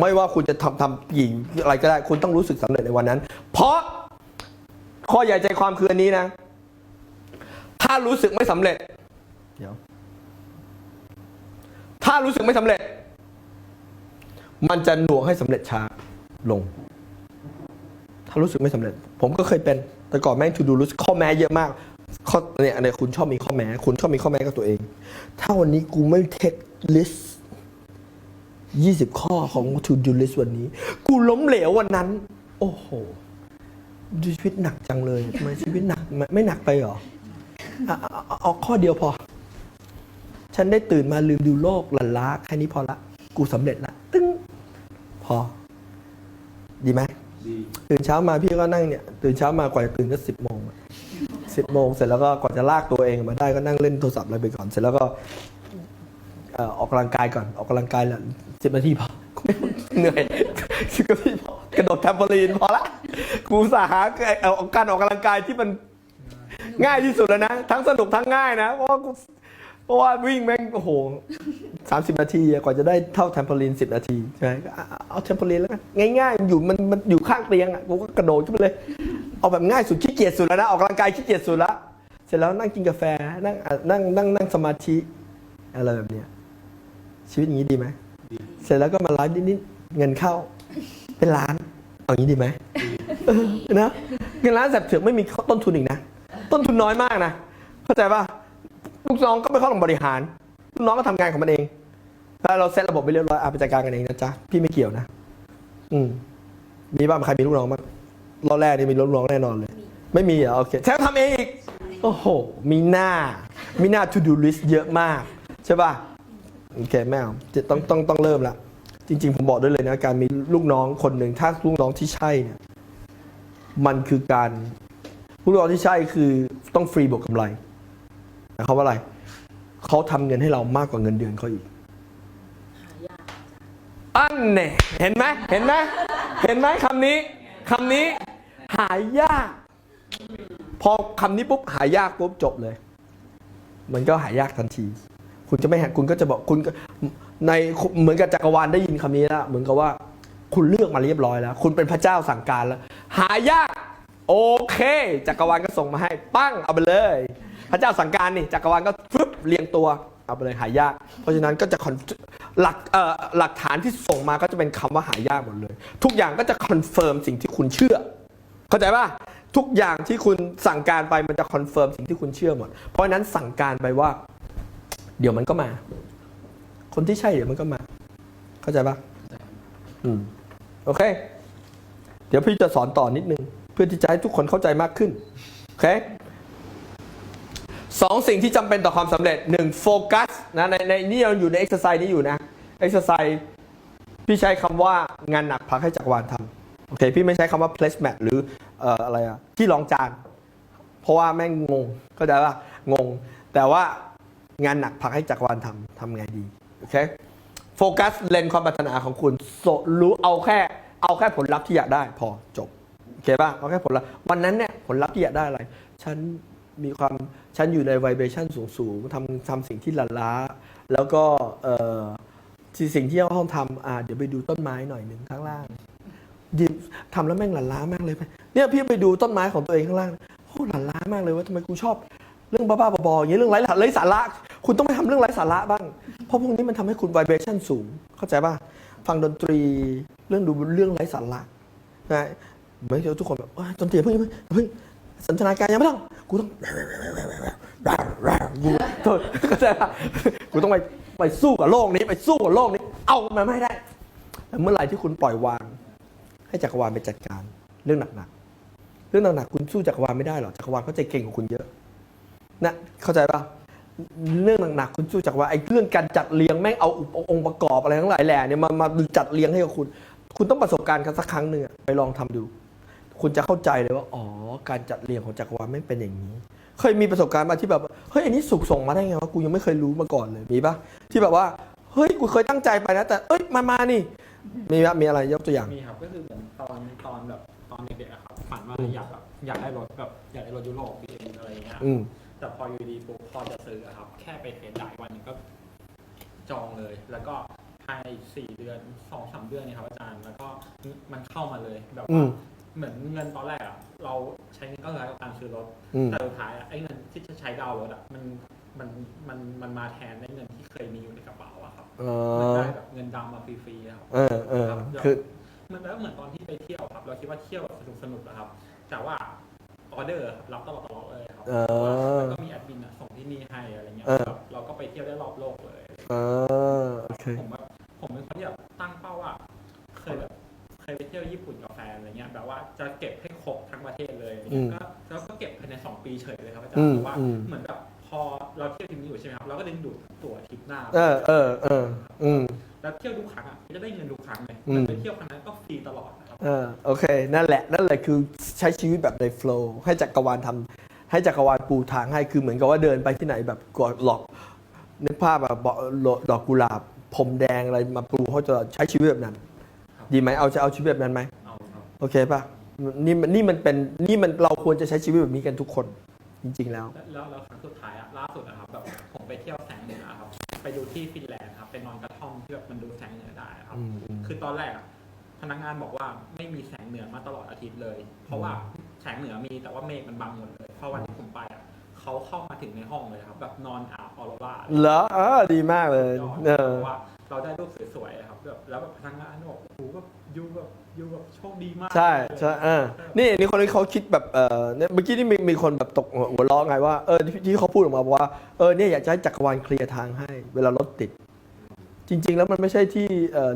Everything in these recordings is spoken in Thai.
ไม่ว่าคุณจะทำทำกี่อะไรก็ได้ คุณต้องรู้สึกสำเร็จในวันนั้น เพราะข้อใหญ่ใจความคืออันนี้นะ ถ้ารู้สึกไม่สำเร็จ เดี๋ยว ถ้ารู้สึกไม่สำเร็จ มันจะหน่วงให้สำเร็จช้าลง ถ้ารู้สึกไม่สำเร็จ ผมก็เคยเป็น แต่ก่อนแม่ง to do list ข้อแม้เยอะมากข้อเนี่ยเนี่ยคุณชอบมีข้อแม้ คุณชอบมีข้อแม้กับตัวเอง ถ้าวันนี้กูไม่ take list 20 ข้อของ to do list วันนี้ กูล้มเหลววันนั้น โอ้โหดูชีวิตหนักจังเลยทำไมชีวิตหนักไม่ไม่หนักไปเหรออะเอาเอาเอาข้อเดียวพอ ฉันได้ตื่นมาลืมดูโลกหลันล้าแค่นี้พอละ กูสำเร็จละตึ้งพอ ดีไหมดีตื่นเช้ามาพี่ก็นั่งเนี่ย ตื่นเช้ามากว่าจะตื่นก็สิบโมงสิบโมงเสร็จแล้วก็ก่อนจะลากตัวเองมาได้ก็นั่งเล่นโทรศัพท์อะไรไปก่อน เสร็จแล้วก็เอ่อออกกำลังกายก่อนออกกำลังกาย ละสิบนาทีพอเหนื่อยสิบนาทีพอกระโดดแทมโพลีนพอละกูสาหาเอาการออกกำลังกายที่มันง่ายที่สุดแล้วนะ ทั้งสนุกทั้งง่ายนะ เพราะว่ากูเพราะว่าวิ่งแม่งโอ้โหสามสิบนาทีกว่าจะได้เท่าแทมโพลีนสิบนาทีใช่ไหมเอาแทมโพลีนแล้วกันง่ายๆอยู่มันมันอยู่ข้างเตียงอะกูก็กระโดดขึ้นไปเลย เอาแบบง่ายสุดขี้เกียจสุดแล้วนะออกกำลังกายขี้เกียจสุดละเสร็จแล้วนั่งกินกาแฟนั่งนั่งนั่งนั่งสมาธิอะไรแบบเนี้ยชีวิตอย่างนี้ดีไหม เสร็จแล้วก็มาไลฟ์นิดๆเงินเข้า เป็นล้านเอาอย่างนี้ดีไหมเออนะเงินล้านแสบเถือกไม่มีต้นทุนอีกนะ ต้นทุนน้อยมากนะ เข้าใจป่ะลูกน้องก็ไม่เข้าลงบริหารลูกน้องก็ทำงานของมันเองถ้าเราเซตระบบไปเรียบร้อยอาไปจัดการกันเองนะจ๊ะพี่ไม่เกี่ยวนะ อืมมีบ้างใครมีลูกน้องบ้างรอบแรกนี่มีลูกน้องแน่นอนเลย ไม่มีเหรอโอเคแท้ทำเองอีกโอ้โห มีหน้า มีหน้า to do list เยอะมาก ใช่ป่ะ โอเคแม่เอาจะต้องต้องต้องเริ่มละจริง ๆ ผมบอกได้เลยนะการมีลูกน้องคนหนึ่งถ้าลูกน้องที่ใช่เนี่ยมันคือการลูกน้องที่ใช่คือต้องฟรีบวกกำไรหมายความว่าอะไรเขาทำเงินให้เรามากกว่าเงินเดือนเขาอีกอันเนี่ยเห็นไหมเห็นไหมเห็นไหมคำนี้คำนี้หายาก พอคำนี้ปุ๊บหายากปุ๊บจบเลย มันก็หายากทันที คุณจะไม่หาคุณก็จะบอกคุณก็ในเหมือนกับจักรวาลได้ยินคำนี้แล้วเหมือนกับว่า คุณเลือกมาเรียบร้อยแล้ว คุณเป็นพระเจ้าสั่งการแล้ว หายาก โอเค จักรวาลก็ส่งมาให้ ปั้งเอาไปเลย พระเจ้าสั่งการนี่จักรวาลก็ฟึบเรียงตัวเอาไปเลยหายาก เพราะฉะนั้นก็จะหลักเอ่อหลักฐานที่ส่งมาก็จะเป็นคำว่าหายากหมดเลย ทุกอย่างก็จะคอนเฟิร์มสิ่งที่คุณเชื่อ เข้าใจป่ะทุกอย่างที่คุณสั่งการไปมันจะคอนเฟิร์มสิ่งที่คุณเชื่อหมด เพราะฉะนั้นสั่งการไปว่า เดี๋ยวมันก็มา คนที่ใช่เดี๋ยวมันก็มา เข้าใจป่ะอืมโอเค เดี๋ยวพี่จะสอนต่อนิดนึง เพื่อที่จะให้ทุกคนเข้าใจมากขึ้น โอเคสองสิ่งที่จำเป็นต่อความสำเร็จหนึ่งโฟกัสนะในในนี่เราอยู่ในเอ็กซ์ไซส์นี้อยู่นะเอ็กซ์ไซส์พี่ใช้คำว่างานหนักพักให้จักรวาลทำโอเค พี่ไม่ใช้คำว่า placement หรือเอ่ออะไรอะที่รองจาน เพราะว่าแม่งงงเข้าใจป่ะงง แต่ว่า งานหนักพักให้จักรวาลทำทำไงดีโอเคโฟกัสเลนความปรารถนาของคุณโสรู้เอาแค่ เอาแค่ผลลัพธ์ที่อยากได้พอจบโอเคป่ะเอาแค่ผลลัพธ์วันนั้นเนี่ยผลลัพธ์ที่อยากได้อะไร ฉันมีความฉันอยู่ในไวเบชันสูงสูงๆทำทำสิ่งที่ลั่นล้า แล้วก็เอ่อที่สิ่งที่เราต้องทำอ่าเดี๋ยวไปดูต้นไม้หน่อยหนึ่งข้างล่างดิมทำแล้วแม่งหลันล้ามากเลยเนี่ยพี่ไปดูต้นไม้ของตัวเองข้างล่างโอ้หลันล้ามากเลยว่าทำไมกูชอบ เรื่องบ้าๆบอๆอย่างนี้ยเรื่องไร้ไร้สาระ คุณต้องไปทำเรื่องไร้สาระบ้าง เพราะพวกนี้มันทำให้คุณไวเบชั่นสูง เข้าใจป่ะ ฟังดนตรีเรื่องดูเรื่องไร้สาระนะไม่ใช่ทุกคนแบบดนตรีเพิ่งเพิ่งเพิ่งสันทนาการยังไม่ต้อง กูต้องกูเข้าใจป่ะกูต้องไปไปสู้กับโลกนี้ไปสู้กับโลกนี้ เอามันไม่ได้ เมื่อไหร่ที่คุณปล่อยวาง ให้จักรวาลไปจัดการเรื่องหนักๆเรื่องหนักๆคุณสู้จักรวาลไม่ได้หรอกจักรวาลเขาใจเก่งกว่าคุณเยอะ นะเข้าใจป่ะเรื่องหนักๆคุณสู้จักรวาลไอ้เรื่องการจัดเรียงแม่งเอาอุปองค์ประกอบอะไรทั้งหลายแหล่เนี่ยมามาจัดเรียงให้กับคุณ คุณต้องประสบการณ์กันสักครั้งหนึ่งอะไปลองทำดู คุณจะเข้าใจเลยว่าอ๋อการจัดเรียงของจักรวาลไม่งเป็นอย่างนี้ เคยมีประสบการณ์มาที่แบบเฮ้ยอันนี้สุกส่งมาได้ไงวะกูยังไม่เคยรู้มาก่อนเลยมีปะที่แบบว่าเฮ้ยกูเคยตั้งใจไปนะ แต่เอ้ยมามานี่มีปะมีอะไรยกตัวอย่างมีครับก็คือเหมือนตอนตอนแบบตอนเด็กๆอะครับฝันว่าอยากแบบอยากได้รถแบบอยากได้รถยุโรปบีเอ็มอะไรอย่างเงี้ยอืม แต่พออยู่ดีปุ๊บพอจะซื้ออะครับ แค่ไปเทสได้วันหนึงก็จองเลย แล้วก็ภายในสี่เดือนสองสามเดือนเนี่ยครับอาจารย์ แล้วก็มันเข้ามาเลยแบบอืว่าม เหมือนเงินตอนแรกอะเราใช้เงินก็เลยกับการซื้อรถ อืม แต่สุดท้ายอะไอ้เงินที่จะใช้ดาวน์รถอะมันมันมันมันมาแทนในเงินที่เคยมีอยู่ในกระเป๋าอะครับเอมันอได้แบบเงินดาวน์มาฟรีๆอะครับ เออเออคือ มันแล้วเหมือนตอนที่ไปเที่ยวครับ เราคิดว่าเที่ยวสนุกสนุกๆนะครับ แต่ว่า ออเดอร์ครับรับตลอดตลอดเลยครับเออ แล้วก็มีแอดมินอะส่งที่นี่ให้อะไรเงี้ยเออแบบเราก็ไปเที่ยวได้รอบโลกเลย เออโอเค ผมแบบผมเป็นคนที่แบบตั้งเป้าว่าเคยแบบเคยไปเที่ยวญี่ปุ่นกับแฟนอะไรเงี้ยแบบว่าจะเก็บให้ครบทั้งประเทศเลยอะไรอืเงี้มยก็แล้วก็เก็บภายในสองปีเฉยเลยครับอาจารอืย์มเพราะว่าอืม เหมือนแบบพอเราเที่ยวทริปนี้อยู่ใช่ไหมครับเราก็ดึงดูดตั๋วทริปหน้าเออเออเอออืม แล้วเที่ยวทุกครั้งอะจะได้เงินทุกครั้งเลยอืมแต่ไปเที่ยวครั้งนั้นก็ฟรีตลอดนะครับ เออโอเค นั่นแหละ นั่นแหละคือใช้ชีวิตแบบในโฟล์ให้จักรวาลทำให้จักรวาลปูทางให้คือเหมือนกับว่าเดินไปที่ไหนแบบกอดหลอกนึกภาพแบบดอกกุหลาบผมแดงอะไรมาปูเขาจะใช้ชีวิตแบบนั้น ดีไหมเอาจะเอาชีวิตแบบนั้นไหมเอาครับโอเคป่ะนี่มันนี่มันเป็นนี่มันเราควรจะใช้ชีวิตแบบนี้กันทุกคนจริง ๆ แล้ว แล้วแล้วครั้งสุดท้ายอะล่าสุดนะครับแบบผมไปเที่ยวแสงเหนือครับไปดูที่ฟินแลนด์ครับไปนอนกระท่อมที่แบบมันดูแสงเหนือได้ครับอืมอืมคือตอนแรกอะ พนักงานบอกว่าไม่มีแสงเหนือมาตลอดอาทิตย์เลย เพราะว่าแสงเหนือมีแต่ว่าเมฆมันบังหมดเลยพอวันที่ผมไปอะเขาเข้ามาถึงในห้องเลยครับแบบนอนอาบออโรราเหรอเออดีมากเลยยอดเออเพราะว่าเราได้รูปสวยๆครับแบบแล้วแบบพนักงานบอกโอ้โหแบบยูแบบยูแบบโชคดีมากใช่ใช่เออนี่นี่คนนี้เขาคิดแบบเออเนี่ยเมื่อกี้นี่มีมีคนแบบตกหัวล้อไงว่าเออที่ที่เขาพูดออกมาบอกว่าเออเนี่ยอยากจะให้จักรวาลเคลียร์ทางให้ เวลารถติด จริง ๆ แล้วมันไม่ใช่ที่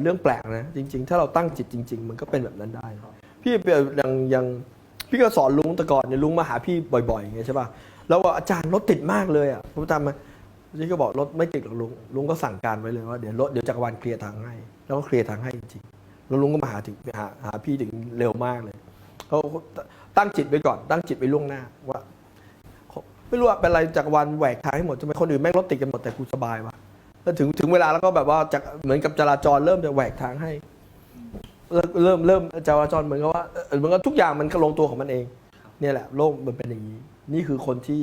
เรื่องแปลกนะ จริง ๆ ถ้าเราตั้งจิตจริง ๆ มันก็เป็นแบบนั้นได้ พี่ยังยังพี่ก็สอนลุงแต่ก่อนเนี่ยลุงมาหาพี่บ่อยๆไงใช่ป่ะแล้วว่าอาจารย์รถติดมากเลยอะผมตามมาพี่ก็บอกรถไม่ติดหรอกลุงลุงก็สั่งการไว้เลยว่าเดี๋ยวรถเดี๋ยวจักรวาลเคลียร์ทางให้แล้วก็เคลียร์ทางให้จริงๆแล้วลุงก็มาหาถึงหาหาพี่ถึงเร็วมากเลยเขาตั้งจิตไว้ก่อน ตั้งจิตไว้ล่วงหน้าว่าไม่รู้ว่าเป็นอะไรจักรวาลแหวกทางให้หมดทำไมคนอื่นแม่งรถติดกันหมดแต่กูสบายวะ แล้วถึงถึงเวลาแล้วก็แบบว่าจากเหมือนกับจราจรเริ่มจะแหวกทางให้ เริ่มเริ่มจราจรเหมือนกับว่าเหมือนกับทุกอย่างมันก็ลงตัวของมันเอง เนี่ยแหละ โลกมันเป็นอย่างนี้ นี่คือคนที่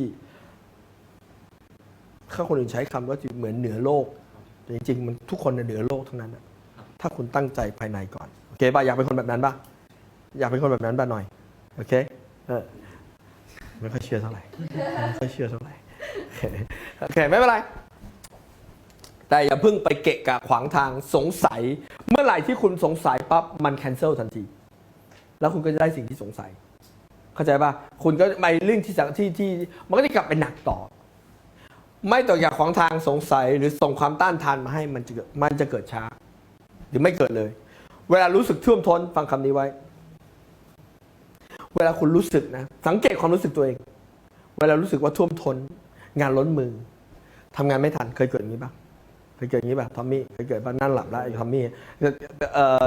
ถ้าคนอื่นใช้คำว่าเหมือนเหนือโลกแต่จริงๆ มันทุกคนเหนือโลกทั้งนั้นถ้าคุณตั้งใจภายในก่อนโอเคป่ะอยากเป็นคนแบบนั้นป่ะอยากเป็นคนแบบนั้นป่ะหน่อยโอเคเออไม่ค่อยเชื่อเท่าไหร่ไม่ค่อยเชื่อเท่าไหร่โอเคไม่เป็นไร แต่อย่าเพิ่งไปเกะกะขวางทางสงสัย เมื่อไหร่ที่คุณสงสัยปั๊บมัน cancel ทันที แล้วคุณก็จะได้สิ่งที่สงสัย เข้าใจป่ะคุณก็ไปเรื่องที่สังที่ที่มันก็จะกลับไปหนักต่อ ไม่ต่ออยากขวางทางสงสัยหรือส่งความต้านทานมาให้มันจะเกิดมันจะเกิดช้า หรือไม่เกิดเลย เวลารู้สึกท่วมท้นฟังคำนี้ไว้ เวลาคุณรู้สึกนะสังเกตความรู้สึกตัวเอง เวลารู้สึกว่าท่วมท้นงานล้นมือทำงานไม่ทันเคยเกิดอย่างนี้ป่ะ เคยเกิดอย่างนี้ป่ะทอมมี่เคยเกิดป่ะนั่งหลับแล้วไอ้ทอมมี่เออ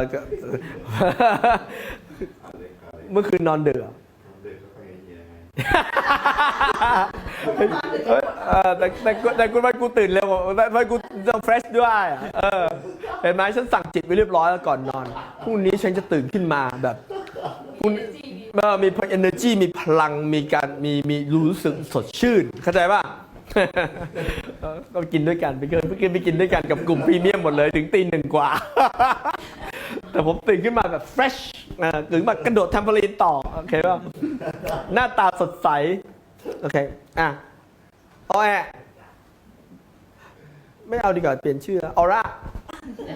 เมื่อคืนนอนเด็กก็ไปเยี่ยไงเออแต่แต่แต่กูว่ากูตื่นเร็วแต่ว่ากูต้องเฟรชด้วยอะเออเห็นไหมฉันสั่งจิตไว้เรียบร้อยแล้วก่อนนอนพรุ่งนี้ฉันจะตื่นขึ้นมาแบบพรุ่งเออมี energy มีพลังมีการมีมีรู้สึกสดชื่นเข้าใจป่ะ ก็กินด้วยกันไปเกินไปกินไปกินด้วยกันกับกลุ่มพรีเมียมหมดเลยถึงตีหนึ่งกว่า แต่ผมตื่นขึ้นมาแบบ fresh อ่าถึงแบบกระโดดแทมโพลีนต่อ โอเคป่ะหน้าตาสดใส โอเค อะออแอไม่เอาดีกว่าเปลี่ยนชื่อออร่า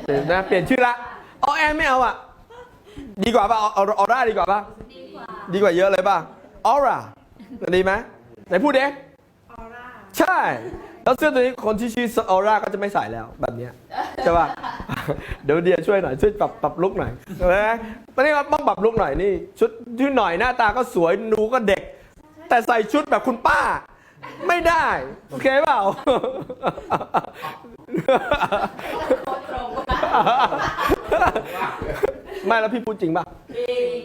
เปลี่ยนนะเปลี่ยนชื่อละออแอไม่เอาอะ ดีกว่าป่ะอออร่าดีกว่าป่ะดีกว่าดีกว่าเยอะเลยป่ะออร่าดีไหมไหนพูดดิออร่า ใช่ แล้วเสื้อตัวนี้คนที่ชื่อออร่าก็จะไม่ใส่แล้วแบบเนี้ยใช่ป่ะ เดี๋ยวเดียช่วยหน่อยช่วยปรับปรับลุกหน่อยนะตอนนี้เราต้องปรับลุกหน่อยนี่ชุดที่หน่อยหน้าตาก็สวยหนูก็เด็ก แต่ใส่ชุดแบบคุณป้า ไม่ได้ โอเคเปล่า ไม่แล้วพี่พูดจริงป่ะ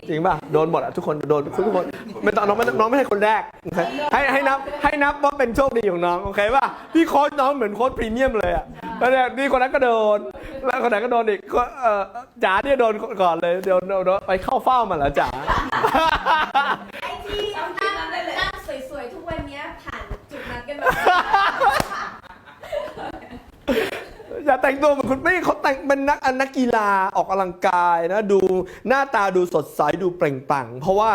จริงป่ะ โดนหมดอะทุกคนโดนทุกคนไม่ต้องน้องไม่น้องไม่ใช่คนแรกโอเคให้ให้นับให้นับว่าเป็นโชคดีของน้องโอเคป่ะพี่โค้ชน้องเหมือนโค้ชพรีเมียมเลยอะแล้วเนี่ยนี่คนนั้นก็โดน แล้วคนไหนก็โดนอีกก็เออจ๋าเนี่ยโดนก่อนเลยเดี๋ยวเดี๋ยวไปเข้าเฝ้ามาเหรอจ๋าไอที่นั่งนั่งสวยๆทุกวันเนี้ยผ่านจุดนั้นกันมาใอย่าแต่งตัวเหมือนคุณไม่เขาแต่งเป็นนักนักกีฬาออกกำลังกายนะดูหน้าตาดูสดใสดูเปล่งปลั่งเพราะว่า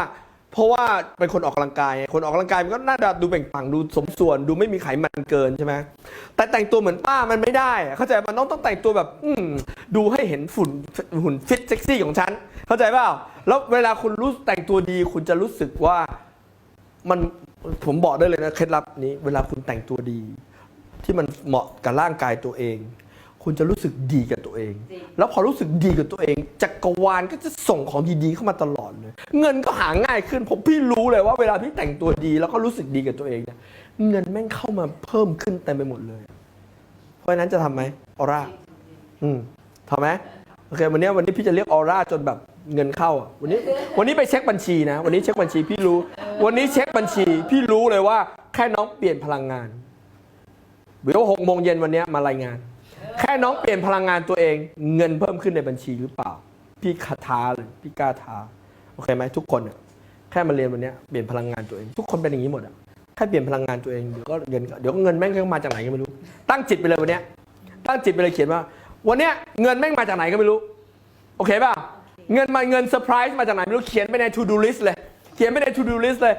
เพราะว่าเป็นคนออกกำลังกายไงคนออกกำลังกายมันก็หน่าจะดูเปล่งปลั่งดูสมส่วน ดูไม่มีไขมันเกินใช่ไหมแต่แต่งตัวเหมือนป้ามันไม่ได้อะเข้าใจมันต้องต้องแต่งตัวแบบ อืมดูให้เห็นฝุ่นหุ่นฟิตเซ็กซี่ของฉัน เข้าใจเปล่าแล้วเวลาคุณรู้แต่งตัวดี คุณจะรู้สึกว่ามันผมบอกได้เลยนะเคล็ดลับนี้ เวลาคุณแต่งตัวดี ที่มันเหมาะกับร่างกายตัวเอง คุณจะรู้สึกดีกับตัวเอง แล้วพอรู้สึกดีกับตัวเองจักรวาลก็จะส่งของดีๆเข้ามาตลอดเลย เงินก็หาง่ายขึ้นผมพี่รู้เลยว่าเวลาพี่แต่งตัวดีแล้วก็รู้สึกดีกับตัวเองเนี่ยเงินแม่งเข้ามาเพิ่มขึ้นเต็มไปหมดเลย เพราะฉะนั้นจะทำไหมออร่าอืมทำไหมโอเควันนี้วันนี้พี่จะเรียกออร่าจนแบบเงินเข้าอะวันนี้วันนี้ไปเช็คบัญชีนะ วันนี้เช็คบัญชีพี่รู้ วันนี้เช็คบัญชี พี่รู้เลยว่าแค่น้องเปลี่ยนพลังงานเดี๋ยวหกโมงเย็นวันนี้มารายงาน แค่น้องเปลี่ยนพลังงานตัวเอง เงินเพิ่มขึ้นในบัญชีหรือเปล่า พี่คาทาเลยพี่กล้าทาโอเคไหมทุกคนอะแค่มาเรียนวันนี้เปลี่ยนพลังงานตัวเอง ทุกคนเป็นอย่างนี้หมดอะแค่เปลี่ยนพลังงานตัวเองเดี๋ยวก็เงินเดี๋ยวก็เงินแม่งก็มาจากไหนก็ไม่รู้ ตั้งจิตไปเลยวันนี้ตั้งจิตไปเลยเขียนว่า วันเนี้ยเงินแม่งมาจากไหนก็ไม่รู้ โอเคป่ะเงินมาเงินเซอร์ไพรส์มาจากไหนไม่รู้เขียนไปใน to do list เลย เขียนไปใน to do list เลย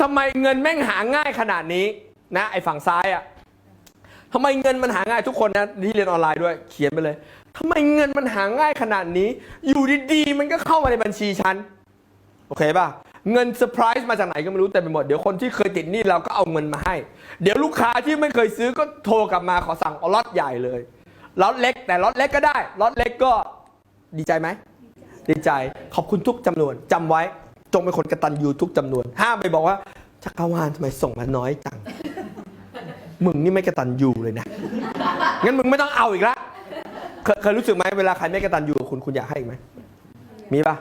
ทำไมเงินแม่งหาง่ายขนาดนี้นะไอ้ฝั่งซ้ายอะ ทำไมเงินมันหาง่ายทุกคนนะที่เรียนออนไลน์ด้วยเขียนไปเลยทำไมเงินมันหาง่ายขนาดนี้ อยู่ดีๆ มันก็เข้ามาในบัญชีฉัน โอเคป่ะ เงินเซอร์ไพรส์มาจากไหนก็ไม่รู้แต่ไปหมด เดี๋ยวคนที่เคยติดหนี้เราก็เอาเงินมาให้ เดี๋ยวลูกค้าที่ไม่เคยซื้อก็โทรกลับมาขอสั่งเอล็อตใหญ่เลยล็อตเล็ก แต่ล็อตเล็กก็ได้ล็อตเล็กก็ดีใจไหมดีใจขอบคุณทุกจำนวนจำไว้จงเป็นคนกระตันยูทุกจำนวนห้ามไปบอกว่าจักรวาลทำไมส่งมาน้อยจัง มึงนี่ไม่กระตันยูเลยนะ งั้นมึงไม่ต้องเอาอีกละ เคยเคยรู้สึกไหมเวลาใครไม่กระตันยูคุณคุณอยากให้อีกไหม มีปะ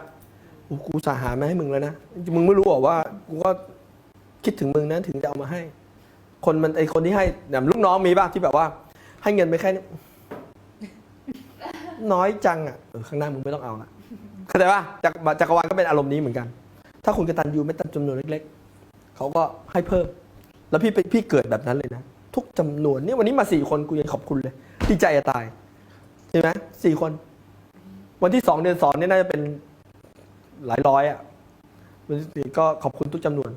โอ้กูสาหามาให้มึงแล้วนะ มึงไม่รู้หรอว่ากูก็คิดถึงมึงนะถึงจะเอามาให้ คนมันไอคนที่ให้แบบลูกน้องมีปะที่แบบว่า ให้เงินไปแค่นี้น้อยจังอะเออข้างหน้ามึงไม่ต้องเอาละเข้าใจป่ะจักจักรวาลก็เป็นอารมณ์นี้เหมือนกัน ถ้าคุณกระตันยูไม่ตัดจำนวนเล็ก ๆเขาก็ให้เพิ่ม แล้วพี่ไปพี่เกิดแบบนั้นเลยนะ ทุกจำนวนนี่วันนี้มาสี่คนกูยังขอบคุณเลยดีใจจะตายใช่ไหมสี่คน วันที่สองเดือนสองนี่น่าจะเป็นหลายร้อยอะวันที่ก็ขอบคุณทุกจำนวน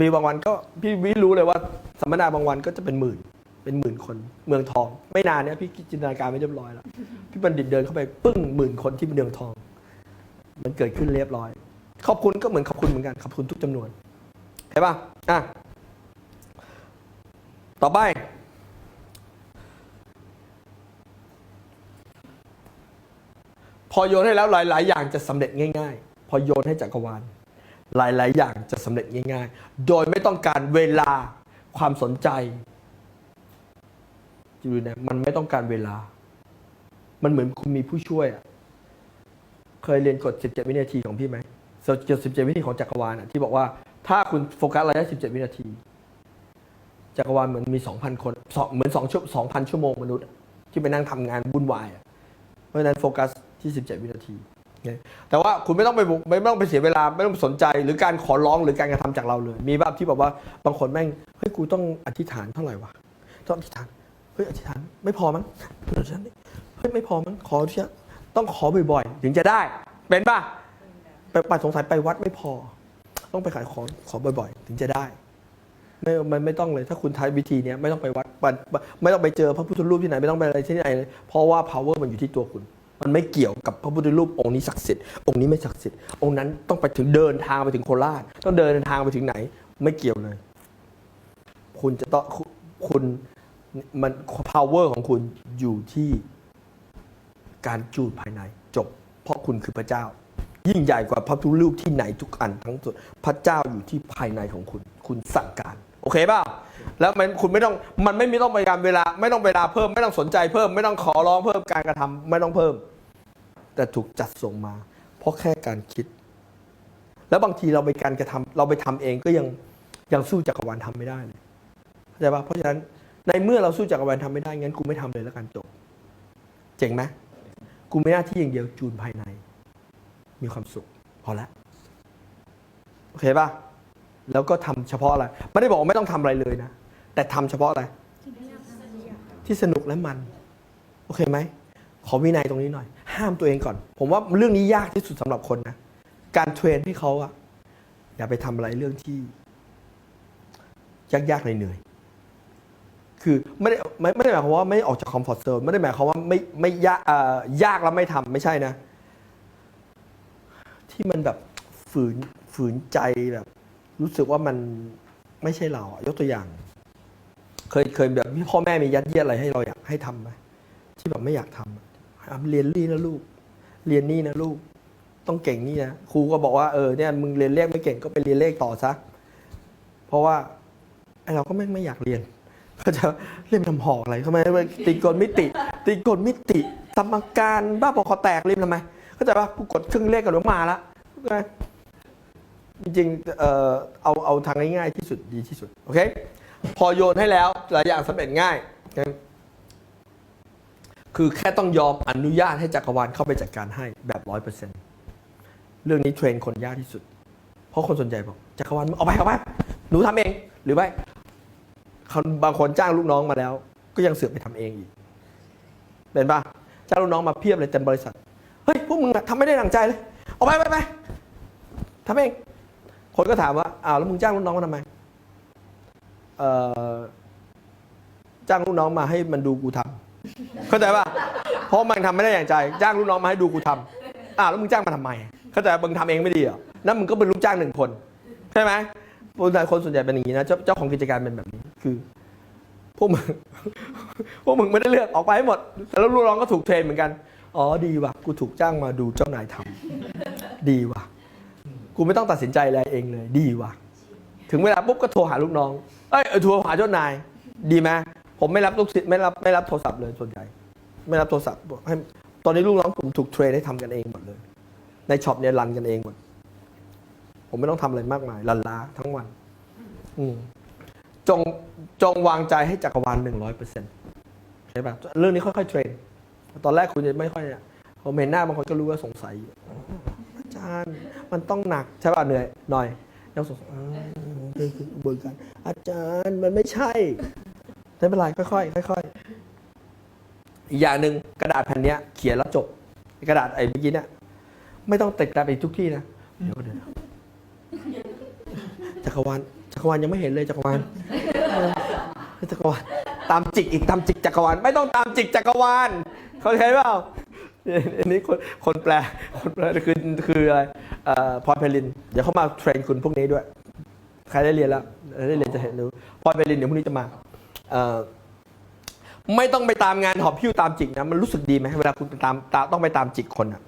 มีบางวันก็พี่วิรู้เลยว่าสัมมนาบางวันก็จะเป็นหมื่น เป็นหมื่นคน เมืองทอง ไม่นานเนี่ยพี่จินตนาการไม่เรียบร้อยแล้วพี่บัณฑิตเดินเข้าไปปึ้งหมื่นคนที่เมืองทอง มันเกิดขึ้นเรียบร้อย ขอบคุณก็เหมือนขอบคุณเหมือนกันขอบคุณทุกจำนวนเห็นป่ะอะ ต่อไป พอโยนให้แล้วหลาย ๆ อย่างจะสำเร็จง่าย ๆ พอโยนให้จักรวาลหลาย ๆ อย่างจะสำเร็จง่าย ๆ โดยไม่ต้องการเวลาความสนใจดูนะมันไม่ต้องการเวลา มันเหมือนคุณมีผู้ช่วยอะเคยเรียนกฎ 17 วินาทีของพี่ไหมกฎ17 วินาทีของจักรวาลที่บอกว่าถ้าคุณโฟกัสระยะ 17 วินาที จักรวาลเหมือนมี 2,000 คนสองเหมือน2ชั่ว2,000 ชั่วโมงมนุษย์ ที่ไปนั่งทำงานวุ่นวายอะเพราะฉะนั้นโฟกัสที่ 17 วินาที แต่ว่าคุณไม่ต้องไปบุกไม่ต้องไปเสียเวลาไม่ต้องสนใจ หรือการขอร้องหรือการกระทำจากเราเลย มีแบบที่แบบว่าบางคนแม่งเฮ้ยกูต้องอธิษฐานเท่าไหร่วะต้องอธิษฐานเฮ้ยอธิษฐานไม่พอมั้งเฮ้ยไม่พอมั้งขอเชื่อต้องขอบ่อยๆ ถึงจะได้ เป็นป่ะไปปัดสงสัยไปวัดไม่พอ ต้องไปขายของขอบ่อยๆ ถึงจะได้ ไม่มันไม่ต้องเลยถ้าคุณใช้วิธีเนี้ยไม่ต้องไปวัดปัดไม่ต้องไปเจอพระพุทธรูปที่ไหนไม่ต้องไปอะไรที่ไหนเลยเพราะว่า power มันอยู่ที่ตัวคุณ มันไม่เกี่ยวกับพระพุทธรูปองค์นี้ศักดิ์สิทธิ์องค์นี้ไม่ศักดิ์สิทธิ์องค์นั้นต้องไปถึงเดินทางไปถึงโคราชต้องเดินทางไปถึงไหน ไม่เกี่ยวเลย คุณจะต้องคุณมัน power ของคุณอยู่ที่การจูดภายในจบ เพราะคุณคือพระเจ้า ยิ่งใหญ่กว่าพระพุทธรูปที่ไหนทุกอันทั้งสุดพระเจ้าอยู่ที่ภายในของคุณ คุณสั่งการ โอเคเปล่าแล้วมันคุณไม่ต้องมันไม่มีต้องไปการเวลา ไม่ต้องเวลาเพิ่มไม่ต้องสนใจเพิ่ม ไม่ต้องขอร้องเพิ่มการกระทำไม่ต้องเพิ่ม แต่ถูกจัดส่งมา เพราะแค่การคิด แล้วบางทีเราไปการกระทำเราไปทำเองก็ยังยังสู้จักรวาลทำไม่ได้เลยเข้าใจปะเพราะฉะนั้นในเมื่อเราสู้จักรวาลทำไม่ได้งั้นกูไม่ทำเลยแล้วกันจบเจ๋งไหมกูไม่หน้าที่อย่างเดียวจูนภายใน มีความสุข พอละโอเคป่ะ แล้วก็ทำเฉพาะอะไร ไม่ได้บอกว่าไม่ต้องทำอะไรเลยนะ แต่ทำเฉพาะอะไร ที่สนุกและมัน โอเคไหม ขอวินัยตรงนี้หน่อย ห้ามตัวเองก่อน ผมว่าเรื่องนี้ยากที่สุดสำหรับคนนะ การเทรนให้เขาอะอย่าไปทำอะไรเรื่องที่ ยากๆเหนื่อยๆคือไม่ได้ไม่ไม่ได้หมายความว่าไม่ออกจากคอมฟอร์ทโซนไม่ได้หมายความว่าไม่ไม่ยากเอ่อยากแล้วไม่ทำไม่ใช่นะ ที่มันแบบฝืนฝืนใจแบบ รู้สึกว่ามันไม่ใช่เราอะยกตัวอย่าง เคยเคยแบบพ่อแม่มียัดเยียดอะไรให้เราอยากให้ทำไหมที่แบบไม่อยากทำเรียนนี่นะลูก เรียนนี่นะลูก ต้องเก่งนี่นะครูก็บอกว่าเออเนี่ยมึงเรียนเลขไม่เก่งก็ไปเรียนเลขต่อซะเพราะว่าไอเราก็ไม่ไม่อยากเรียนเขาจะเล่นทำหอกอะไรทำไมตีกลมิติ ตีกลมิติสมการบ้าบอคอแตกเล่นทำไมเข้าใจปะกูกดเครื่องเลขกับหลวงมาละ จริงๆเอ่อเอาเอาทางง่ายๆที่สุดดีที่สุด โอเค พอโยนให้แล้วหลายอย่างสำเร็จง่าย คือแค่ต้องยอมอนุญาตให้จักรวาลเข้าไปจัดการให้แบบร้อยเปอร์เซ็นต์เรื่องนี้เทรนคนยากที่สุด เพราะคนส่วนใหญ่บอกจักรวาลเอาไปเอาไปหนูทำเองหรือไม่เขาบางคนจ้างลูกน้องมาแล้ว ก็ยังเสือกไปทำเองอีกเป็นปะจ้างลูกน้องมาเพียบเลยเต็มบริษัทเฮ้ยพวกมึงทำไม่ได้ดังใจเลย เอาไปไปไปทำเอง คนก็ถามว่าอ้าวแล้วมึงจ้างลูกน้องมาทำไมเอ่อจ้างลูกน้องมาให้มันดูกูทำเข้าใจป่ะเพราะมันทำไม่ได้อย่างใจ จ้างลูกน้องมาให้ดูกูทำอ่าวแล้วมึงจ้างมาทำไมเข้าใจมึงทำเองไม่ดีเหรอนั่นมึงก็เป็นลูกจ้างหนึ่งคนใช่ไหมคนคนส่วนใหญ่เป็นอย่างนี้นะเจ้าเจ้าของกิจการเป็นแบบนี้คือพวกมึงพวกมึงไม่ได้เลือกออกไปให้หมดแล้วลูกน้องก็ถูกเทรนเหมือนกัน อ๋อดีว่ะ กูถูกจ้างมาดูเจ้านายทำดีว่ะ กูไม่ต้องตัดสินใจอะไรเองเลย ดีว่ะ ถึงเวลาปุ๊บก็โทรหาลูกน้อง เอ้ยเออโทรหาเจ้านาย ดีไหมผมไม่รับลูกศิษย์ไม่รับไม่รับโทรศัพท์เลยส่วนใหญ่ ไม่รับโทรศัพท์บอกให้ตอนนี้ลูกน้องผมถูกเทรนให้ทำกันเองหมดเลย ในช็อปเนี่ยรันกันเองหมด ผมไม่ต้องทำอะไรมากมายลันลาทั้งวัน อืจงจงวางใจให้จักรวาลหนึ่งร้อยเปอร์เซ็นต์ใช่ปะเรื่องนี้ค่อยๆเทรน ตอนแรกคุณจะไม่ค่อยเนี่ยผมเห็นหน้าบางคนก็รู้ว่าสงสัยอยู่ จารย์ มันต้องหนักใช่ป่ะเหนื่อยหน่อยแล้วสงสัยเออเบิกกันอาจารย์มันไม่ใช่ไม่เป็นไรค่อยๆค่อยๆอีกอย่างหนึ่งกระดาษแผ่นนี้เขียนแล้วจบ กระดาษไอ้เมื่อกี้เนี่ยไม่ต้องติดกระดาษไปทุกที่นะเดี๋ยวเดี๋ยวจักรวาลจักรวาลยังไม่เห็นเลยจักรวาลจักรวาลตามจิกอีกตามจิกจักรวาลไม่ต้องตามจิกจักรวาลเข้าใจเปล่า อันนี้คนคนแปลคนแปลคือคืออะไรเอ่อพรเพลิน เดี๋ยวเขามาเทรนคุณพวกนี้ด้วย ใครได้เรียนแล้วได้เรียนจะเห็นรู้พรเพลินเดี๋ยวพรุ่งนี้จะมาไม่ต้องไปตามงานหอบพิ้วตามจิกนะมันรู้สึกดีไหมเวลาคุณไปตามตาต้องไปตามจิกคนอะ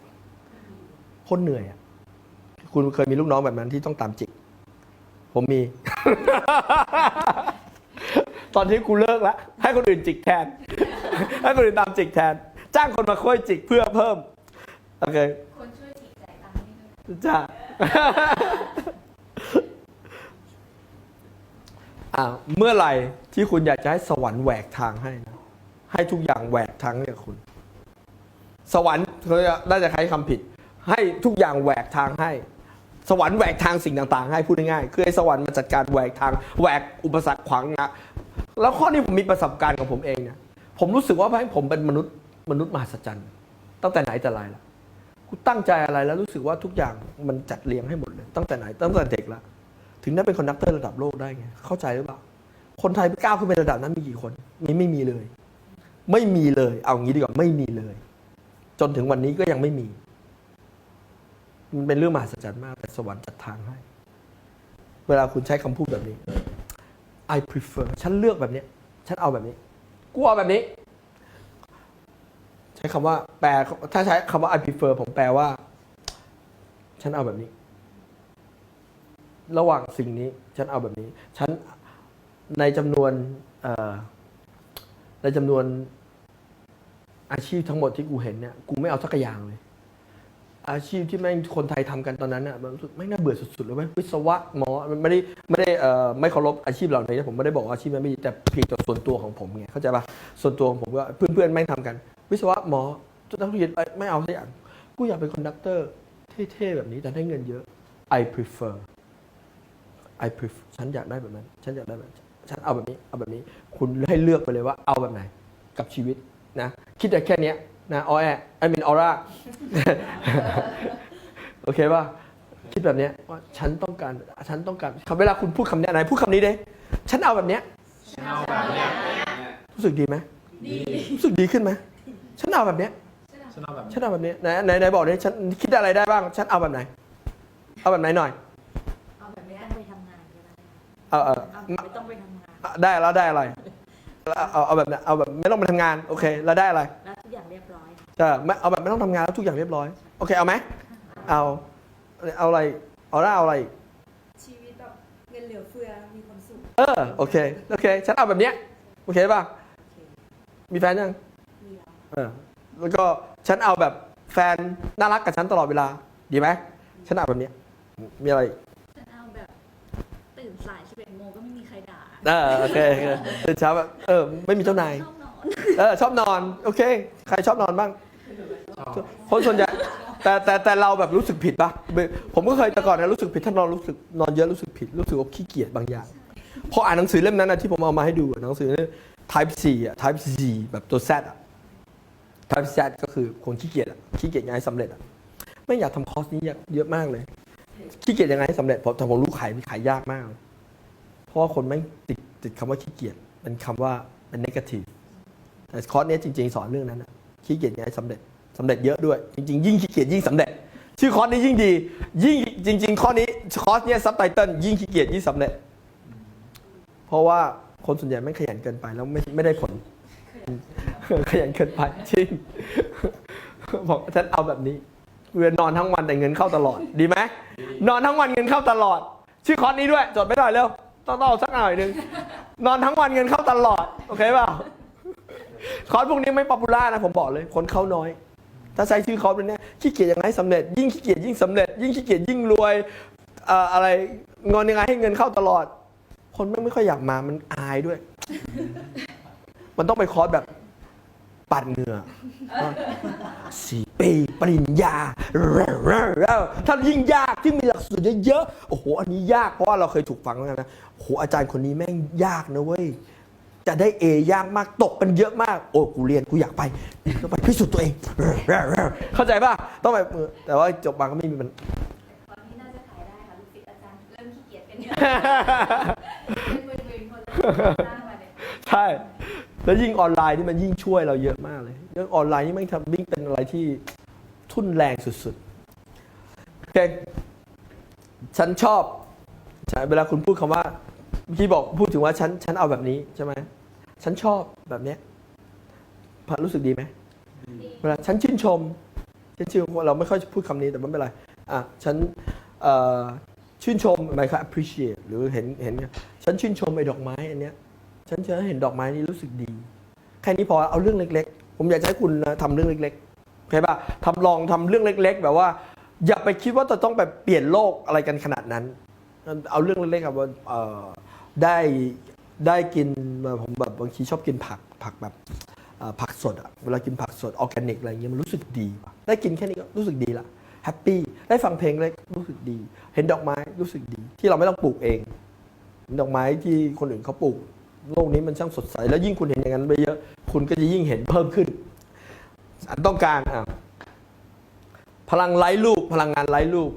คนเหนื่อยอะคุณเคยมีลูกน้องแบบนั้นที่ต้องตามจิก ผมมี ตอนที่กูเลิกแล้วให้คนอื่นจิกแทน ให้คนอื่นตามจิกแทน จ้างคนมาค่อยจิกเพื่อเพิ่ม โอเค คนช่วยจีบจ่ายตังค์ให้ด้วยจ้าอ่าเมื่อไหร่ที่คุณอยากจะให้สวรรค์แหวกทางให้นะให้ทุกอย่างแหวกทางให้กับคุณ สวรรค์เขาจะน่าจะใช้คำผิด ให้ทุกอย่างแหวกทางให้ สวรรค์แหวกทางสิ่งต่าง ๆ ให้พูดง่ายๆคือไอ้สวรรค์มาจัดการแหวกทางแหวกอุปสรรคขวางนะแล้วข้อนี้ผมมีประสบการณ์ของผมเองเนี่ยผมรู้สึกว่าให้ผมเป็นมนุษย์ มนุษย์มหัศจรรย์ ตั้งแต่ไหนแต่ไรล้วกูตั้งใจอะไรแล้วรู้สึกว่าทุกอย่างมันจัดเรียงให้หมดเลย ตั้งแต่ไหนตั้งแต่เด็กแล้วถึงได้เป็นคอนดักเตอร์ระดับโลกได้ไงเข้าใจหรือเปล่าคนไทยไปก้าวขึ้นไประดับนั้นมีกี่คนมีไม่มีเลย ไม่มีเลย เอางี้ดีกว่าไม่มีเลย จนถึงวันนี้ก็ยังไม่มี มันเป็นเรื่องมหัศจรรย์มาก แต่สวรรค์จัดทางให้ เวลาคุณใช้คำพูดแบบนี้ I prefer ฉันเลือกแบบนี้ ฉันเอาแบบนี้ กูเอาแบบนี้ ช้คำว่าแปลถ้าใช้คำว่า I prefer ผมแปลว่า ฉันเอาแบบนี้ ระหว่างสิ่งนี้ ฉันเอาแบบนี้ ฉันในจำนวนในจำนวนอาชีพทั้งหมดที่กูเห็นเนี่ย กูไม่เอาสักอย่างเลย อาชีพที่แม่งคนไทยทำกันตอนนั้นน่ะมันรู้สึกไม่น่าเบื่อสุดๆเลยเว้ยวิศวะหมอมันไม่ได้ไม่ได้เอ่อไม่เคารพอาชีพเหล่านี้นะผมไม่ได้บอกอาชีพนั้นไม่ดีแต่เพียงแต่ส่วนตัวของผมไงเข้าใจปะส่วนตัวของผมก็เพื่อนๆแม่งทำกัน วิศวะหมอนักธุรกิจไม่เอาสักอย่างกูอยากเป็นคอนดักเตอร์เท่ๆแบบนี้แต่ได้เงินเยอะ I prefer I prefer ฉันอยากได้แบบนั้น ฉันอยากได้แบบนั้นฉันเอาแบบนี้ เอาแบบนี้ คุณให้เลือกไปเลยว่าเอาแบบไหน กับชีวิตนะ คิดแต่แค่เนี้ยนะออแอไอมินออร่า โอเคป่ะ คิดแบบเนี้ยว่าฉันต้องการ ฉันต้องการคำเวลาคุณพูดคำเนี้ยไหนพูดคำนี้เด้ฉันเอาแบบเนี้ยฉันเอาแบบเนี้ยรู้สึกดีไหมดี รู้สึกดีขึ้นไหม ฉันเอาแบบเนี้ยฉันเอาแบบฉันเอาแบบเนี้ยไหนไหนไหนบอกดิฉันคิดอะไรได้บ้าง ฉันเอาแบบไหน เอาแบบไหนหน่อยเอาแบบนี้ไปทำงานก็ได้เอาเอาเอาไม่ต้องไปทำงานได้แล้วได้อะไรเอาเอาเอาแบบไหนเอาแบบไม่ต้องไปทำงานโอเคแล้วได้อะไรแล้วทุกอย่างเรียบร้อยจะไม่เอาแบบไม่ต้องทำงานแล้วทุกอย่างเรียบร้อยโอเคเอาไหมเอาเอาอะไรเอาหน้าเอาอะไรอีกชีวิตแบบเงินเหลือเฟือมีความสุขเออโอเคโอเค ฉันเอาแบบเนี้ยโอเคป่ะมีแฟนยังมีแล้ว เออแล้วก็ฉันเอาแบบแฟนน่ารักกับฉันตลอดเวลา ดีไหมฉันเอาแบบเนี้ยมีอะไรอีกฉันเอาแบบตื่นสาย11โมงก็ไม่มีใครด่าเออโอเคโอเคตื่นเช้าแบบเออไม่มีเจ้านายชอบนอนเออชอบนอนโอเค ใครชอบนอนบ้างคนส่วนใหญ่แต่แต่แต่เราแบบรู้สึกผิดปะผมก็เคยแต่ก่อนนะรู้สึกผิดถ้านอนรู้สึกนอนเยอะรู้สึกผิดรู้สึกว่าขี้เกียจบางอย่างพออ่านหนังสือเล่มนั้นนะที่ผมเอามาให้ดูอะหนังสือ type C อะ type C แบบตัว Z อะ type Z ก็คือคนขี้เกียจอะขี้เกียจยังไงสำเร็จอะไม่อยากทำคอร์สนี้เยอะมากเลยขี้เกียจยังไงสำเร็จผมแต่ผมรู้ขายมันขายยากมาก เพราะว่าคนไม่ติดติดคำว่าขี้เกียจเป็นคำว่าเป็น negative แต่คอร์สนี้จริง ๆ สอนเรื่องนั้นนะขี้เกียจยังไงสำเร็จสำเร็จเยอะด้วย จริง ๆ ยิ่งขี้เกียจยิ่งสำเร็จ ชื่อคอร์สนี้ยิ่งดี ยิ่งจริง ๆ ข้อนี้คอร์สนี้ซับไตเติลยิ่งขี้เกียจยิ่งสำเร็จ เพราะว่าคนส่วนใหญ่ไม่ขยันเกินไปแล้วไม่ไม่ได้ผล ขยันเกินไปจริงบอกฉันเอาแบบนี้เรียนนอนทั้งวันแต่เงินเข้าตลอดดีไหมนอนทั้งวันเงินเข้าตลอด ชื่อคอร์สนี้ด้วย จดไปหน่อยเร็วต้องต้องเอาสักหน่อยหนึ่งนอนทั้งวันเงินเข้าตลอดโอเคเปล่าคอร์สพวกนี้ไม่ป๊อปปูล่านะผมบอกเลยคนเข้าน้อย ถ้าใช้ชื่อคอร์สเป็นเนี้ยขี้เกียจยังไงให้สำเร็จ ยิ่งขี้เกียจยิ่งสำเร็จ ยิ่งขี้เกียจยิ่งรวยเอ่ออะไรงอนยังไงให้เงินเข้าตลอด คนไม่ไม่ค่อยอยากมามันอายด้วย มันต้องไปคอร์สแบบ ปัดเหงื่อสี่ปีปริญญาถ้ายิ่งยากที่มีหลักสูตรเยอะๆโอ้โห อันนี้ยากเพราะว่าเราเคยถูกฟังแล้วนะโอ้โหอาจารย์คนนี้แม่งยากนะเว้ยจะได้เอยากมากตกกันเยอะมาก โอ้กูเรียนกูอยากไปต้องไปพิสูจน์ตัวเอง เข้าใจป่ะต้องไปเออแต่ว่าจบมาก็ไม่มีมันตอนนี้น่าจะขายได้ค่ะลูกศิษย์อาจารย์เริ่มขี้เกียจกันเยอะเป็นหมื่นๆคนเลยจ้างมาเนี่ยใช่ แล้วยิ่งออนไลน์นี่มันยิ่งช่วยเราเยอะมากเลย เรื่องออนไลน์นี่มันทำยิ่งเป็นอะไรที่ทุนแรงสุดๆโอเคฉันชอบใช่เวลาคุณพูดคำว่าเมื่อกี้บอกพูดถึงว่าฉันฉันเอาแบบนี้ใช่ไหมฉันชอบแบบเนี้ยพอรู้สึกดีไหมเวลาฉันชื่นชมฉันชื่นเราไม่ค่อยพูดคำนี้แต่ไม่เป็นไรอะฉันเอ่อชื่นชมหมายความ appreciate หรือเห็นเห็นฉันชื่นชมไอ้ดอกไม้อันเนี้ย ฉันเจอเห็นดอกไม้นี้รู้สึกดี แค่นี้พอเอาเรื่องเล็ก ๆ ผมอยากจะให้คุณนะทำเรื่องเล็กๆโอเคป่ะทำลองทำเรื่องเล็ก ๆ แบบว่า อย่าไปคิดว่าจะต้องแบบเปลี่ยนโลกอะไรกันขนาดนั้น เอาเรื่องเล็กๆครับว่าได้ได้กินผมแบบบางทีชอบกินผักผักแบบผักสดอะเวลากินผักสดออร์แกนิกอะไรเงี้ยมันรู้สึกดี ได้กินแค่นี้ก็รู้สึกดีละแฮปปี้ได้ฟังเพลงเล็กรู้สึกดี เห็นดอกไม้รู้สึกดี ที่เราไม่ต้องปลูกเองดอกไม้ที่คนอื่นเขาปลูก โลกนี้มันช่างสดใส แล้วยิ่งคุณเห็นอย่างนั้นไปเยอะ คุณก็จะยิ่งเห็นเพิ่มขึ้น อันต้องการอะพลังไร้รูปพลังงานไร้รูป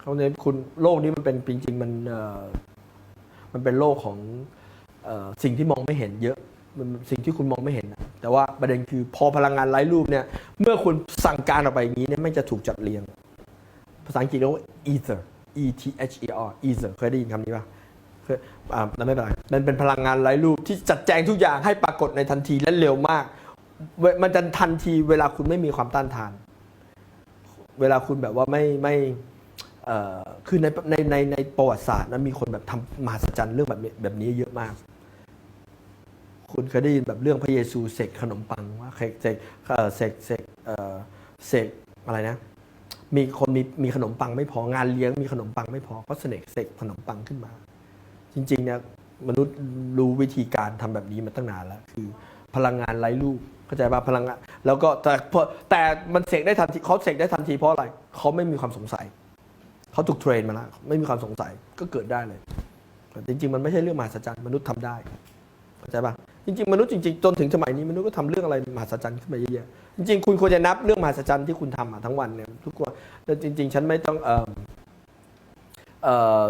เขาเนี่ยคุณโลกนี้มันเป็นจริงๆมันมันเป็นโลกของสิ่งที่มองไม่เห็นเยอะมันสิ่งที่คุณมองไม่เห็นนะแต่ว่าประเด็นคือพอพลังงานไร้รูปเนี่ย เมื่อคุณสั่งการออกไปอย่างนี้เนี่ยไม่จะถูกจัดเรียง ภาษาอังกฤษเรียกว่า ether e t h e r ether เคยได้ยินคำนี้ป่ะ ออ่าแต่ไม่เป็นไรมันเป็นพลังงานไร้รูปที่จัดแจงทุกอย่างให้ปรากฏในทันทีและเร็วมาก มันจะทันทีเวลาคุณไม่มีความต้านทาน เวลาคุณแบบว่าไม่ไม่คือในในในในประวัติศาสตร์นะมีคนแบบทำมหัศจรรย์เรื่องแบบนี้แบบนี้เยอะมาก คุณเคยได้ยินแบบเรื่องพระเยซูเสกขนมปังว่าเสกเสกเสกเสกเอ่อเสกอะไรนะ มีคนมีมีขนมปังไม่พองานเลี้ยงมีขนมปังไม่พอก็เสกเสกขนมปังขึ้นมา จริงๆเนี่ยมนุษย์รู้วิธีการทำแบบนี้มาตั้งนานแล้ว คือ พลังงานไร้รูปเข้าใจป่ะพลังงานแล้วก็แต่พอแต่มันเสกได้ทันทีเขาเสกได้ทันทีเพราะอะไรเขาไม่มีความสงสัยเขาถูกเทรนมาแล้วไม่มีความสงสัยก็เกิดได้เลยจริง ๆ มันไม่ใช่เรื่องมหัศจรรย์มนุษย์ทำได้เข้าใจป่ะจริงๆมนุษย์จริงๆจนถึงสมัยนี้มนุษย์ก็ทำเรื่องอะไรมหัศจรรย์ขึ้นมาเยอะๆจริงๆคุณควรจะนับเรื่องมหัศจรรย์ที่คุณทำมาทั้งวันเนี่ยทุกคนแต่จริง ๆ ฉันไม่ต้องเอ่อเอ่อ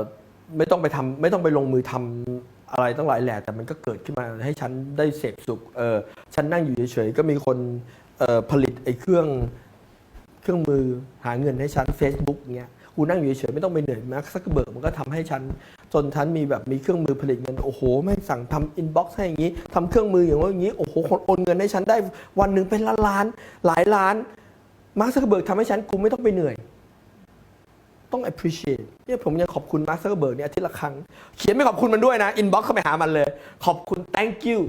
ไม่ต้องไปทำไม่ต้องไปลงมือทำอะไรตั้งหลายแหล่แต่มันก็เกิดขึ้นมาให้ฉันได้เสพสุขเออฉันนั่งอยู่เฉยๆก็มีคนเออผลิตไอ้เครื่องเครื่องมือหาเงินให้ฉัน Facebook เงี้ยกูนั่งอยู่เฉยๆไม่ต้องไปเหนื่อยมาร์คซักเบิร์กมันก็ทำให้ฉันจนฉันมีแบบมีเครื่องมือผลิตเงินโอ้โหไม่งสั่งทำอินบ็อกซ์ให้อย่างนี้ทำเครื่องมืออย่างว่าอย่างนี้โอ้โหคนโอนเงินให้ฉันได้วันหนึ่งเป็นล้านล้านหลายล้านมาร์คซักเบิร์กทำให้ฉันกูไม่ต้องไปเหนื่อย ต้อง appreciate เนี่ยผมยังขอบคุณมาร์คซักเบิร์กเนี่ยอาทิตย์ละครั้ง เขียนไม่ขอบคุณมันด้วยนะอินบ็อกซ์เข้าไปหามันเลย ขอบคุณ thank you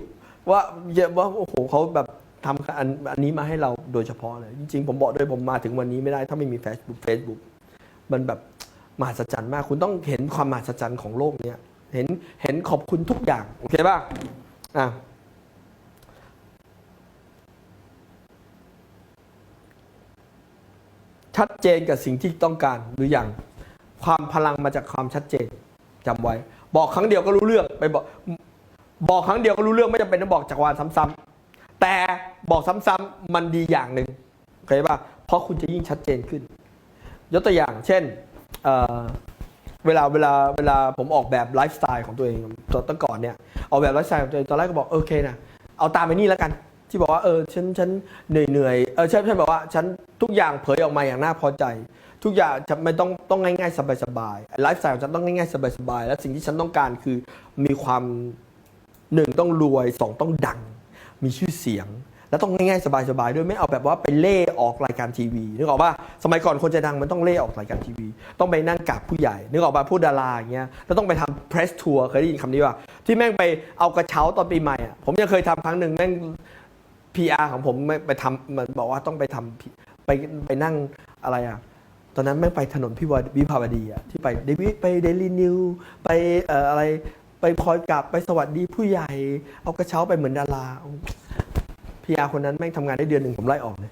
ว่าเยอะว่าโอ้โหเขาแบบทำอันอันนี้มาให้เราโดยเฉพาะเลย จริงๆ ผมบอกด้วยผมมาถึงวันนี้ไม่ได้ถ้าไม่มี Facebook Facebook มันแบบมหัศจรรย์มาก คุณต้องเห็นความมหัศจรรย์ของโลกเนี้ยเห็นเห็นขอบคุณทุกอย่าง โอเคป่ะอะ ชัดเจนกับสิ่งที่ต้องการหรืออย่างความพลังมาจากความชัดเจนจำไว้ บอกครั้งเดียวก็รู้เรื่องไปบอกบอกครั้งเดียวก็รู้เรื่องไม่จำเป็นต้องบอกจักรวาลซ้ำๆแต่บอกซ้ำๆมันดีอย่างหนึ่งโอเคป่ะเพราะคุณจะยิ่งชัดเจนขึ้น ยกตัวอย่าง เช่นเเวลาเวลาเวลาผมออกแบบไลฟ์สไตล์ของตัวเองตอนตั้งก่อนเนี่ยออกแบบไลฟ์สไตล์ของตัวเองตอนแรกก็บอกโอเคนะเอาตามไปนี่แล้วกัน ที่บอกว่าเออฉันฉันเหนื่อยเหนื่อยเออใช่ใช่บอกว่าฉันทุกอย่างเผยออกมาอย่างน่าพอใจ ทุกอย่างจะไม่ต้องต้องง่ายๆ สบายๆไลฟ์สไตล์ของฉันต้องง่ายๆสบายๆและสิ่งที่ฉันต้องการคือมีความหนึ่งต้องรวยสองต้องดัง มีชื่อเสียง แล้วต้องง่ายๆสบายๆด้วยไม่เอาแบบว่าไปเล่ออกรายการทีวีนึกออกป่ะสมัยก่อนคนจะดังมันต้องเล่ออกรายการทีวี ต้องไปนั่งกับผู้ใหญ่นึกออกป่ะผู้ดาราอย่างเงี้ยแล้วต้องไปทำเพรสทัวร์เคยได้ยินคำนี้ป่ะที่แม่งไปเอากระเช้าตอนปีใหม่อะผมยังเคยทำครั้งหนึ่งแม่ง PR ของผมไม่ไปทำมันบอกว่าต้องไปทำไปไปนั่งอะไรอะ ตอนนั้นแม่งไปถนนพิววิภาวดีอะที่ไปเดวิไปเดลินิวไปเอ่ออะไรไปคอยกลับไปสวัสดีผู้ใหญ่ เอากระเช้าไปเหมือนดาราพีอาคนนั้นแม่งทำงานได้เดือนหนึ่งผมไล่ออกเลย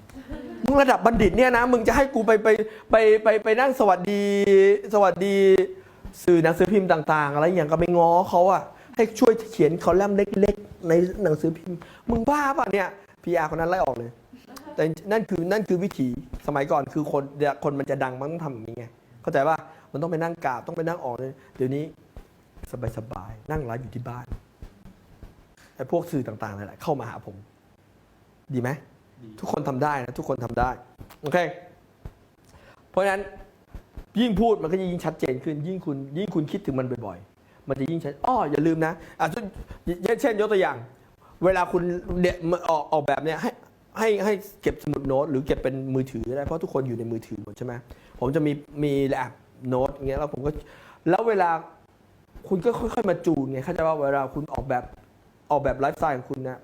มึงระดับบัณฑิตเนี่ยนะมึงจะให้กูไปไปไปไปไปนั่งสวัสดี สวัสดี สื่อหนังสือพิมพ์ต่าง ๆ อะไรอย่างก็ไปง้อเขาอะให้ช่วยเขียนคอลัมน์เล็ก ๆ ในหนังสือพิมพ์ มึงบ้าป่ะเนี่ย พีอาคนนั้นไล่ออกเลย แต่นั่นคือนั่นคือวิถีสมัยก่อนคือคนเดี๋ยวคนมันจะดังมันต้องทำอย่างนี้ไงเข้าใจป่ะมันต้องไปนั่งกราบต้องไปนั่งออกเลยเดี๋ยวนี้สบายๆนั่งไลฟ์อยู่ที่บ้านไอ้พวกสื่อต่างๆนั่นแหละเข้ามาหาผม ดีไหมทุกคนทำได้นะทุกคนทำได้โอเคเพราะฉะนั้นยิ่งพูดมันก็ยิ่งชัดเจนขึ้น ยิ่งคุณยิ่งคุณคิดถึงมันบ่อยๆ มันจะยิ่งชัดอ้ออย่าลืมนะอะเช่นเช่นยกตัวอย่าง เวลาคุณเดออกออกแบบเนี้ยให้ให้ให้เก็บสมุดโน้ตหรือเก็บเป็นมือถือก็ได้เพราะทุกคนอยู่ในมือถือหมดใช่ไหมผมจะมีมีแอปโน้ตอย่างเงี้ยแล้วผมก็แล้วเวลาคุณก็ค่อยๆมาจูนไงเข้าใจว่าเวลาคุณออกแบบออกแบบไลฟ์สไตล์ของคุณนะ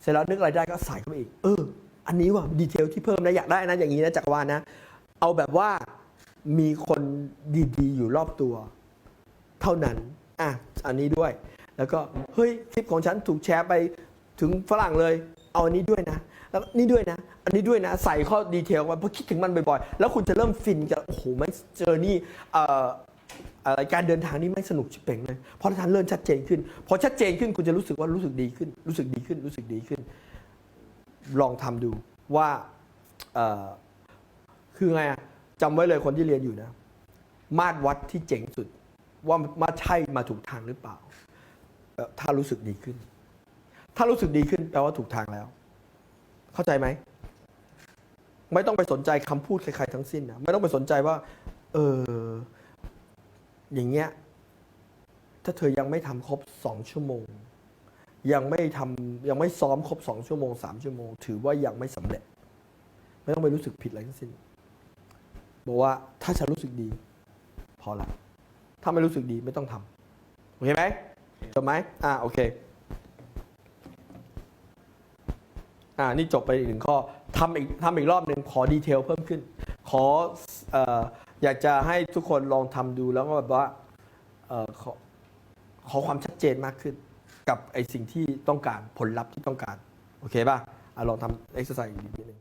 เสร็จแล้วนึกอะไรได้ก็ใส่เข้าไปอีก เออ อันนี้ว่ะดีเทลที่เพิ่มนะอยากได้นะอย่างนี้นะจักรวาลนะ เอาแบบว่ามีคนดีๆ อยู่รอบตัว เท่านั้นอะอันนี้ด้วย แล้วก็เฮ้ยคลิปของฉันถูกแชร์ไป ถึงฝรั่งเลย เอาอันนี้ด้วยนะ แล้วนี่ด้วยนะ อันนี้ด้วยนะ ใส่ข้อดีเทลมาเพราะคิดถึงมันบ่อยๆ แล้วคุณจะเริ่มฟินกับโอ้โหไม่เจอนี่อะไรการเดินทางนี่ไม่สนุกชิบเป่งเลยเพราะท่านเริ่มชัดเจนขึ้น พอชัดเจนขึ้นคุณจะรู้สึกว่ารู้สึกดีขึ้น รู้สึกดีขึ้น รู้สึกดีขึ้น ลองทำดูว่าคือไงอะจำไว้เลยคนที่เรียนอยู่นะ มาตรวัดที่เจ๋งสุด ว่ามาใช่มาถูกทางหรือเปล่า ถ้ารู้สึกดีขึ้น ถ้ารู้สึกดีขึ้นแปลว่าถูกทางแล้ว เข้าใจไหม ไม่ต้องไปสนใจคำพูดใครๆทั้งสิ้นนะไม่ต้องไปสนใจว่า เออ อย่างเงี้ย ถ้าเธอยังไม่ทำครบสองชั่วโมง ยังไม่ทำยังไม่ซ้อมครบสองชั่วโมงสามชั่วโมง ถือว่ายังไม่สำเร็จ ไม่ต้องไปรู้สึกผิดอะไรทั้งสิ้น บอกว่าถ้าฉันรู้สึกดี พอละถ้าไม่รู้สึกดีไม่ต้องทำโอเคไหมจบไหมอ่าโอเค อ่านี่จบไปอีกหนึ่งข้อทำอีกทำอีกรอบหนึ่งขอดีเทลเพิ่มขึ้น ขอเอ่ออยากจะให้ทุกคนลองทำดูแล้วก็แบบว่าเอ่อขอขอความชัดเจนมากขึ้น กับไอสิ่งที่ต้องการผลลัพธ์ที่ต้องการ โอเคป่ะอะลองทำเอ็กซ์ไซส์อีกนิดนึง